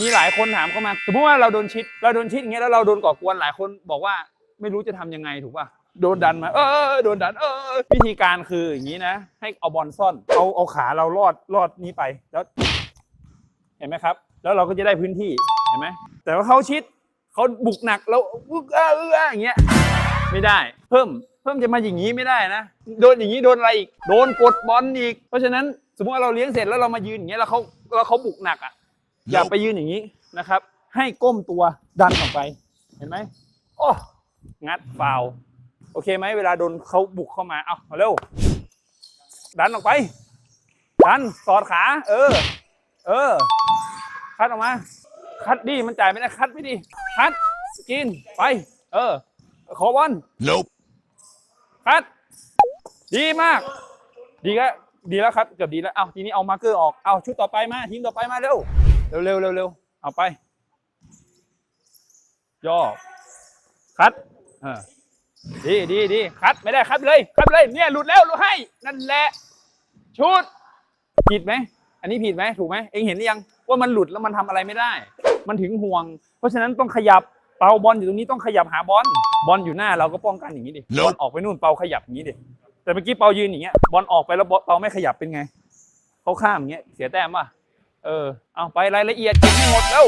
มีหลายคนถามเข้ามาสมมติว่าเราโดนชิดเราโดนชิดอย่างเงี้ยแล้วเราโดนก่อกวนหลายคนบอกว่าไม่รู้จะทำยังไงถูกป่ะโดนดันมาเออโดนดันเออวิธีการคืออย่างนี้นะ ให้เอาบอลซ่อนเอาเอาขาเราลอดลอดนี้ไปแล้ว เห็นไหมครับ แล้วเราก็จะได้พื้นที่เห็นไหมแต่ว่าเขาชิดเขาบุกหนักแล้วอึกอ้าอึกอ้าอย่างเงี้ยไม่ได้ เพิ่มเพิ่มจะมาอย่างนี้ไม่ได้นะ โดนอย่างนี้โดนอะไรอีก โดนกดบอลอีก เพราะฉะนั้นสมมติว่าเราเลี้ยงเสร็จแล้วเรามายืนอย่างเงี้ยแล้วเขาแล้วเขาบุกหนักอะ อย่าไปยืนอย่างนี้นะครับ ให้ก้มตัวดันออกไป เห็นไหมโอ้งัดฟาวล์โอเคไหมเวลาโดนเขาบุกเข้ามา เอามาเร็ว ดันออกไป ดันสอดขา เออ เออ คัดออกมา คัดดิ มันจ่ายไม่ได้ คัดไม่ดี คัด กิน ไป เออ ขอบอล Nope. คัด ดีมาก ดีก็ดีแล้วครับ เกือบดีแล้ว เอาทีนี้เอามาร์กเกอร์ออก เอาชุดต่อไปมา ทีมต่อไปมาเร็ว เร็วเร็วเร็วเร็วเอาไป ย่อ คัดเออดีดีดีคัดไม่ได้คัดไปเลย คัดไปเลย เนี่ยหลุดแล้วหลุดให้ นั่นแหละ ชุด ผิดไหม อันนี้ผิดไหมถูกไหมเองเห็นหรือยังว่ามันหลุดแล้วมันทำอะไรไม่ได้ มันถึงห่วง เพราะฉะนั้นต้องขยับเปาบอลอยู่ตรงนี้ต้องขยับหาบอลบอลอยู่หน้าเราก็ป้องกันอย่างนี้ดิบอลออกไปนู่นเปาขยับอย่างนี้ดิแต่เมื่อกี้เปายืนอย่างเงี้ยบอลออกไปแล้วเปาไม่ขยับเป็นไงเขาข้ามอย่างเงี้ยเสียแต้มป่ะ เออ เอาไปรายละเอียดเก็บให้หมดเร็ว